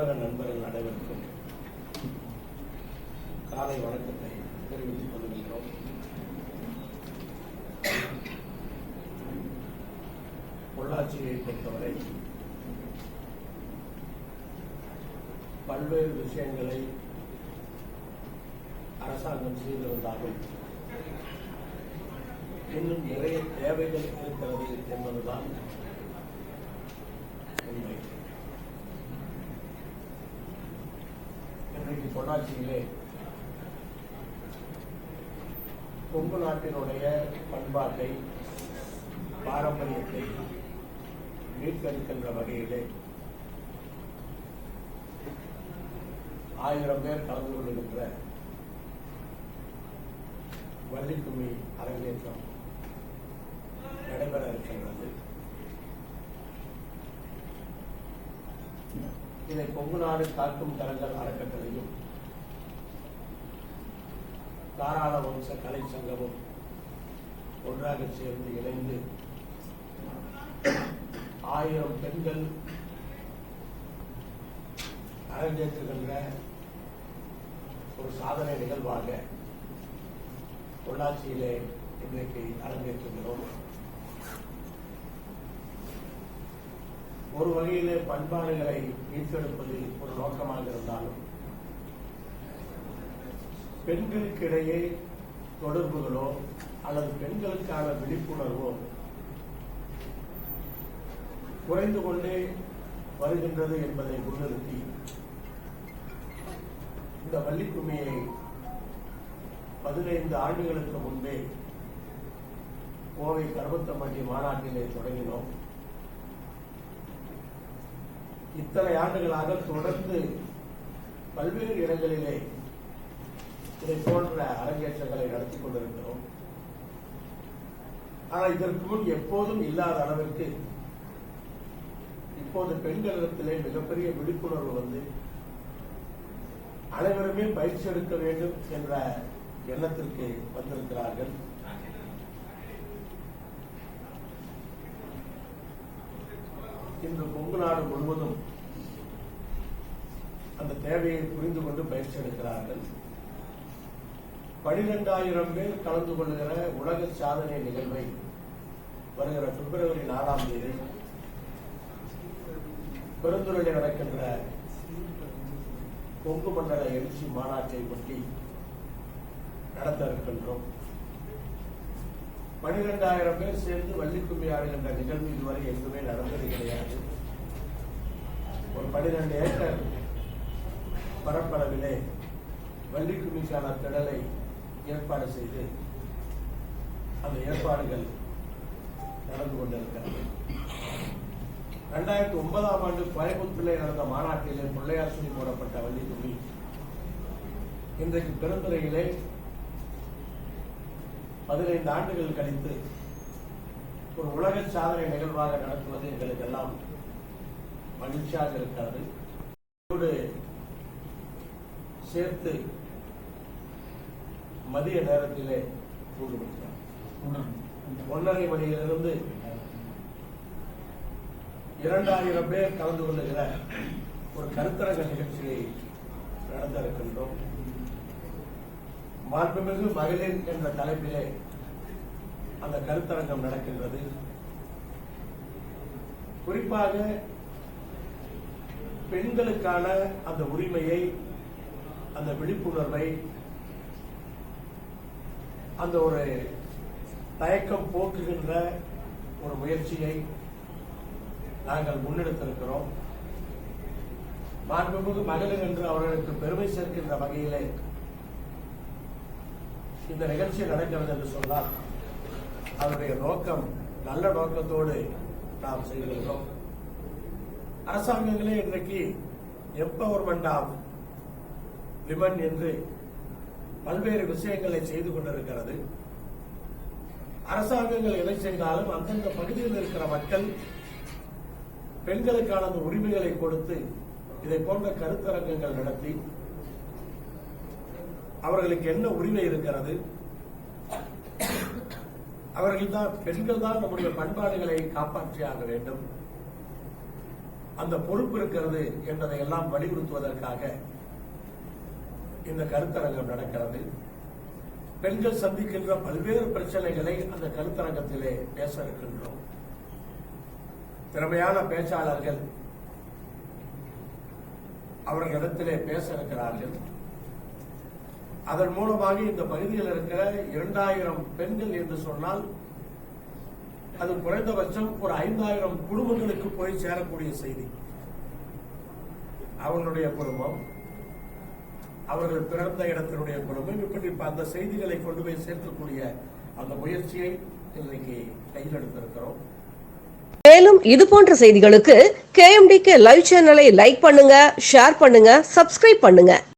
ஊடக நண்பர்கள் அனைவருக்கும் காலை வணக்கத்தை தெரிவித்துக் கொள்கின்றோம். பொள்ளாச்சியை பொறுத்தவரை பல்வேறு விஷயங்களை அரசாங்கம் செய்திருந்தாலும் இன்னும் நிறைய தேவைகள் இருக்கிறது என்பதுதான் உண்மை இன்றைக்கு பொள்ளாச்சியிலே கொங்கு நாட்டினுடைய பண்பாட்டை பாரம்பரியத்தை மீட்டெடுக்கின்ற வகையிலே ஆயிரம் பேர் கலந்து கொள்கின்ற வள்ளிக்கும்மி அரங்கேற்றம் நடைபெற இருக்கின்றது. இதை கொங்கு நாடு காக்கும் தரங்கள் அறக்கட்டளையும் தாராள வம்ச கலை சங்கமும் ஒன்றாக சேர்ந்து இணைந்து ஆயிரம் பெண்கள் அரங்கேற்றுகின்ற ஒரு சாதனை நிகழ்வாக பொள்ளாச்சியிலே இன்றைக்கு அரங்கேற்றுகிறோம். ஒரு வகையிலே பண்பாடுகளை மீட்டெடுப்பது ஒரு நோக்கமாக இருந்தாலும் பெண்களுக்கிடையே தொடர்புகளோ அல்லது பெண்களுக்கான விழிப்புணர்வோ குறைந்து கொண்டே வருகின்றது என்பதை முன்னிறுத்தி இந்த வள்ளிக்குமையை பதினைந்து ஆண்டுகளுக்கு முன்பே கோவை கருவத்தம்பட்டி மாநாட்டிலே தொடங்கினோம். இத்தனை ஆண்டுகளாக தொடர்ந்து பல்வேறு இடங்களிலே இதை போன்ற அரங்கேற்றங்களை நடத்தி கொண்டிருக்கிறோம். ஆனால் இதற்கு முன் எப்போதும் இல்லாத அளவிற்கு இப்போது பெண்களிடத்திலே மிகப்பெரிய விழிப்புணர்வு வந்து அனைவருமே பயிற்சி எடுக்க வேண்டும் என்ற எண்ணத்திற்கு வந்திருக்கிறார்கள். இன்று கொங்கு நாடு முழுவதும் அந்த தேவையை புரிந்து கொண்டு பயிற்சி எடுக்கிறார்கள். பனிரெண்டாயிரம் பேர் கலந்து கொள்கிற உலக சாதனை நிகழ்வை வருகிற பிப்ரவரி நாலாம் தேதி பெருந்துறையில் நடக்கின்ற கொங்கு மண்டல எழுச்சி மாநாட்டை ஒட்டி நடத்த இருக்கின்றோம். பனிரெண்டாயிரம் பேர் சேர்ந்து வள்ளிக்கும்மி ஆடுகின்ற நிகழ்வு இதுவரை எதுவுமே நடந்தது கிடையாது. ஒரு பனிரெண்டு ஏக்கர் பரப்பளவிலே வள்ளிக்கும்மிக்கான திடலை ஏற்பாடு செய்து அந்த ஏற்பாடுகள் நடந்து கொண்டிருக்கிறது. ரெண்டாயிரத்தி ஒன்பதாம் ஆண்டு கோயம்புத்தூரிலே நடந்த மாநாட்டிலே பிள்ளையார் சொல்லி போடப்பட்ட வள்ளிக்கும்மி இன்றைக்கு பெருந்துறையிலே பதினைந்து ஆண்டுகள் கழித்து ஒரு உலக சாதனை நிகழ்வாக நடத்துவது எங்களுக்கு எல்லாம் மகிழ்ச்சியாக இருக்கிறது. சேர்த்து மதிய நேரத்திலே மூன்று மணிக்கு ஒன்றரை மணியிலிருந்து இரண்டாயிரம் பேர் கலந்து கொள்ளுகிற ஒரு கருத்தரங்க நிகழ்ச்சியை நடத்த இருக்கின்றோம் மாண்புமிகு மகளிர் என்ற தலைப்பிலே அந்த கருத்தரங்கம் நடக்கின்றது. குறிப்பாக பெண்களுக்கான அந்த உரிமையை அந்த விழிப்புணர்வை அந்த ஒரு தயக்கம் போக்குகின்ற ஒரு முயற்சியை நாங்கள் முன்னெடுத்திருக்கிறோம். மாண்புமிகு மகளிர் என்று அவர்களுக்கு பெருமை சேர்க்கின்ற வகையிலே இந்த நிகழ்ச்சி நடக்கிறது என்று சொன்னால் அதனுடைய நோக்கம் நல்ல நோக்கத்தோடு நாம் செய்திருக்கிறோம். அரசாங்கங்களே இன்றைக்கு எம்பவர்மெண்ட் ஆஃப் விமன் என்று பல்வேறு விஷயங்களை செய்து கொண்டிருக்கிறது. அரசாங்கங்கள் எதை செய்தாலும் அந்தந்த பகுதியில் இருக்கிற மக்கள் பெண்களுக்கான அந்த உரிமைகளை கொடுத்து இதை போன்ற கருத்தரங்கங்கள் நடத்தி அவர்களுக்கு என்ன உரிமை இருக்கிறது? அவர்கள் தான் பெண்கள் தான் நம்முடைய பண்பாடுகளை காப்பாற்றியாக வேண்டும். அந்த பொறுப்பு இருக்கிறது என்பதை எல்லாம் வலியுறுத்துவதற்காக இந்த கருத்தரங்கம் நடக்கிறது. பெண்கள் சந்திக்கின்ற பல்வேறு பிரச்சனைகளை அந்த கருத்தரங்கத்திலே பேச இருக்கின்றோம். திறமையான பேச்சாளர்கள் அவர்களிடத்திலே பேச இருக்கிறார்கள். அதன் மூலமாக இந்த பகுதியில் இருக்கிற இரண்டாயிரம் பெண்கள் என்று சொன்னால் அது குறைந்தபட்சம் ஒரு ஐந்தாயிரம் குடும்பங்களுக்கு போய் சேரக்கூடிய செய்தி. அவனுடைய குடும்பம் அவர்கள் பிறந்த இடத்தினுடைய குடும்பம் இப்படி அந்த செய்திகளை கொண்டு போய் சேர்க்கக்கூடிய அந்த முயற்சியை இன்றைக்கு கையில் எடுத்திருக்கிறோம். மேலும் இது போன்ற செய்திகளுக்கு கேஎம்டிகே லைவ் சேனலை லைக் பண்ணுங்க ஷேர் பண்ணுங்க சப்ஸ்கிரைப் பண்ணுங்க.